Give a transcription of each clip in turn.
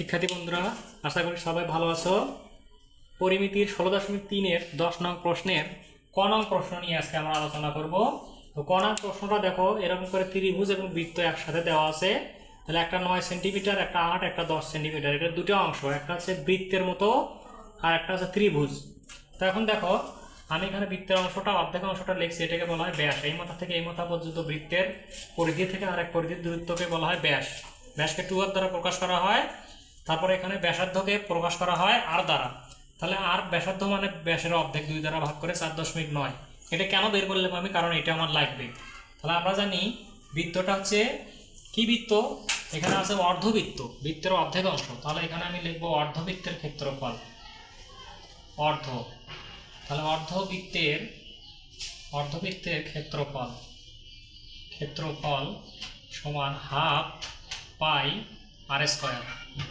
শিক্ষার্থী বন্ধুরা, আশা করি সবাই ভালো আছো। পরিমিতির ষোলো দশমিক তিনের দশ নং প্রশ্নের ক নং প্রশ্ন নিয়ে আজকে আমরা আলোচনা করব। তো ক নং প্রশ্নটা দেখো, এরকম করে ত্রিভুজ এবং বৃত্ত একসাথে দেওয়া আছে। তাহলে একটা নয় সেন্টিমিটার, একটা আট, একটা দশ সেন্টিমিটার এটা দুটো অংশ, একটা হচ্ছে বৃত্তের মতো আর একটা হচ্ছে ত্রিভুজ। তো এখন দেখো, আমি এখানে বৃত্তের অংশটা, অর্ধেক অংশটা লিখছি, এটাকে বলা হয় ব্যাস। এই মাথা থেকে এই মাথা পর্যন্ত বৃত্তের পরিধি থেকে আরেক পরিধির দূরত্বকে বলা হয় ব্যাস। ব্যাসকে টু আর দ্বারা প্রকাশ করা হয়। তারপরে এখানে ব্যাসার্ধকে প্রকাশ করা হয় আর দ্বারা। তাহলে আর ব্যাসার্ধ মানে ব্যাসের অর্ধেক দুই দ্বারা ভাগ করে চার দশমিক নয়। এটা কেন বের করলাম আমি? কারণ এটা আমার লাগবে। তাহলে আমরা জানি বৃত্তটা হচ্ছে কি বৃত্ত? এখানে আছে অর্ধবৃত্ত, বৃত্তের অর্ধেক অংশ। তাহলে এখানে আমি লিখব অর্ধবৃত্তের ক্ষেত্রফল। অর্ধ। তাহলে অর্ধবৃত্তের অর্ধবৃত্তের ক্ষেত্রফল ক্ষেত্রফল সমান হাফ পাই আর স্কোয়ার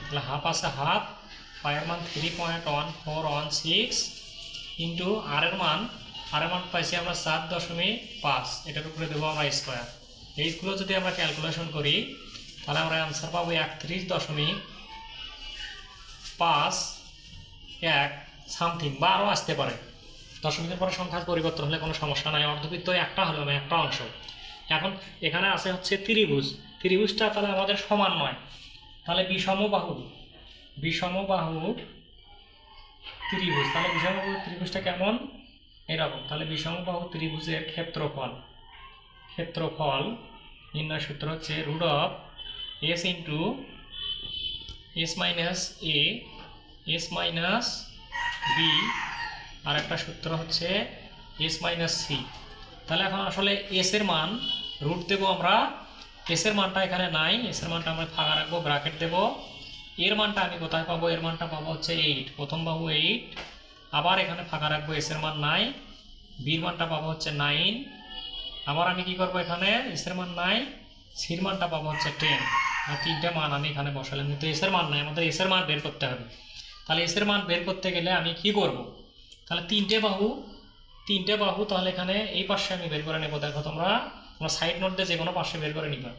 তাহলে হাফ আছে হাফ পায়ের মান three point one four one six into আরের মান আর আরের মান পাইছি আমরা সাত দশমিক পাঁচ। এটার উপরে দেবো আমরা স্কোয়ার এইগুলো যদি আমরা ক্যালকুলেশন করি, তাহলে আমরা অ্যান্সার পাবো একত্রিশ দশমিক পাঁচ এক সামথিং বা আরও আসতে পারে। দশমিকের পরে সংখ্যা পরিবর্তন হলে কোনো সমস্যা নাই। অর্ধবৃত্ত একটা হলো না, একটা অংশ। এখন এখানে আছে হচ্ছে ত্রিভুজ। ত্রিভুজটা তাহলে আমাদের সমান নয়। তাহলে বিষম বাহু বিষম বাহু ত্রিভুজ, তাহলে বিষম বাহু ত্রিভুজটা কেমন? এরকম, তাহলে বিষম বাহু ত্রিভুজের ক্ষেত্রফল ক্ষেত্রফল নির্ণয় সূত্র হচ্ছে root of S into S minus A S minus B আর একটা সূত্র হচ্ছে এস মাইনাস সি তাহলে এখন আসলে এস এর মান রুট দেবো আমরা এস এর মানটা এখানে নাই এস এর মানটা আমরা ফাঁকা রাখব ব্র্যাকেট দেবো। এর মানটা আমি কোথায় পাবো? এর মানটা পাবো হচ্ছে এইট প্রথম বাহু এইট আবার এখানে ফাঁকা রাখব এস এর মান নাই। বির মানটা পাবো হচ্ছে নাইন আবার আমি কি করব এখানে? এস এর মান নাই। সির মানটা পাবো হচ্ছে টেন আর তিনটে মান আমি এখানে বসালাম, কিন্তু এস এর মান নাই, আমাদের এস এর মান বের করতে হবে। তাহলে এস এর মান বের করতে গেলে আমি কি করব? তাহলে তিনটে বাহু তিনটে বাহু তাহলে এখানে এই পাশে আমি বের করে নেব, দেখো তোমরা। তোমরা সাইড নোট দিয়ে যে কোনো পাশে বের করে নিবা।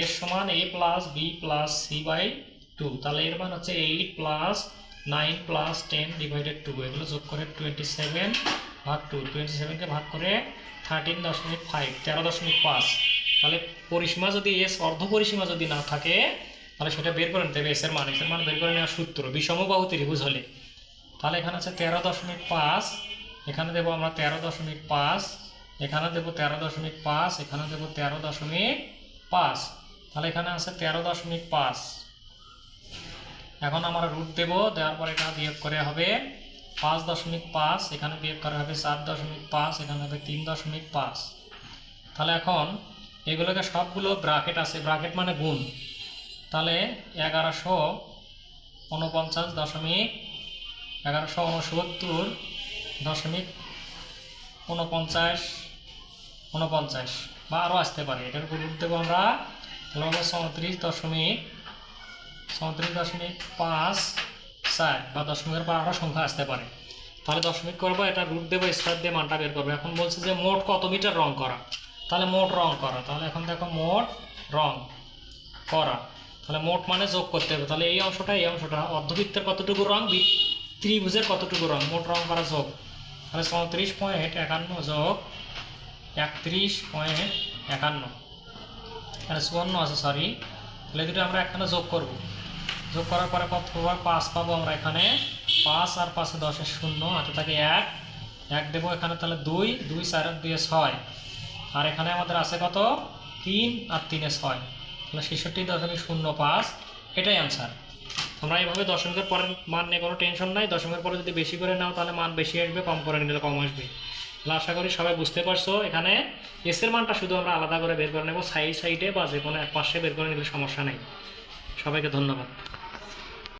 এর সমান A plus B plus C by two তাহলে এর মান হচ্ছে eight plus nine plus ten divided two এগুলো যোগ করে টোয়েন্টি সেভেন ভাগ টু টোয়েন্টি সেভেনকে ভাগ করে থার্টিন দশমিক ফাইভ তেরো দশমিক পাঁচ। তাহলে পরিসীমা যদি এস অর্ধ পরিসীমা যদি না থাকে, তাহলে সেটা বের করে নিতে হবে এসের মান। এসের মান বের করে নেওয়ার সূত্র বিষমবাহু ত্রিভুজ হলে। তাহলে এখানে আছে তেরো দশমিক পাঁচ, এখানে দেবো আমরা তেরো দশমিক পাঁচ। এখানে দেবো তেরো দশমিক পাঁচ, এখানে দেবো তেরো দশমিক পাঁচ। তাহলে এখানে আছে তেরো দশমিক পাঁচ। এখন আমরা রুট দেব, দেওয়ার পর এটা বিয়োগ করে হবে পাঁচ দশমিক পাঁচ, এখানে বিয়োগ করা হবে সাত দশমিক পাঁচ, এখানে হবে তিন দশমিক পাঁচ। তাহলে এখন এগুলোকে সবগুলো ব্রাকেট আছে ব্রাকেট মানে গুণ। তাহলে এগারোশো উনপঞ্চাশ দশমিক এগারোশো উনসত্তর দশমিক উনপঞ্চাশ উনপঞ্চাশ বা আরও আসতে পারে। এটার উপর দেবো আমরা। তাহলে হবে চৌত্রিশ দশমিক চৌত্রিশ দশমিক পাঁচ চার বা দশমিকের পর আরও সংখ্যা আসতে পারে। তাহলে দশমিক করব, এটা রুট দেবো স্কোয়ার দিয়ে মানটা বের করব। এখন বলছে যে মোট কত মিটার রং করা? তাহলে মোট রং করা। তাহলে এখন দেখো মোট রং করা। তাহলে মোট মানে যোগ করতে হবে। তাহলে এই অংশটা এই অংশটা, অর্ধবৃত্তের কতটুকু রং? ত্রিভুজের কতটুকু রং? মোট রং করা যোগ। তাহলে চৌত্রিশ পয়েন্ট একান্ন যোগ একত্রিশ পয়েন্ট একান্ন। তাহলে চুয়ান্ন আছে সরি তাহলে দুটো আমরা এখানে যোগ করব। যোগ করার পরে কত পাবো? পাঁচ পাবো আমরা এখানে। পাঁচ আর পাঁচে দশের শূন্য, হাতে থাকে এক। এক দেবো এখানে তাহলে দুই দুই চার আর দুয়ে ছয়। আর এখানে আমাদের আছে কত? তিন আর তিনে ছয়। তাহলে ছেষট্টি দশমিক শূন্য পাঁচ, এটাই অ্যান্সার তোমরা এইভাবে দশমিকের পরের মান নিয়ে কোনো টেনশন নাই। দশমিকের পরে যদি বেশি করে নাও, তাহলে মান বেশি আসবে, কম করে নিলে কম আসবে। আশা করি সবাই বুঝতে পারছ। এখানে এসের মানটা শুধু আমরা আলাদা করে বের করে নেব সাইড সাইডে বা যে কোনো এক পাশে বের করে নিলে সমস্যা নেই। সবাইকে ধন্যবাদ।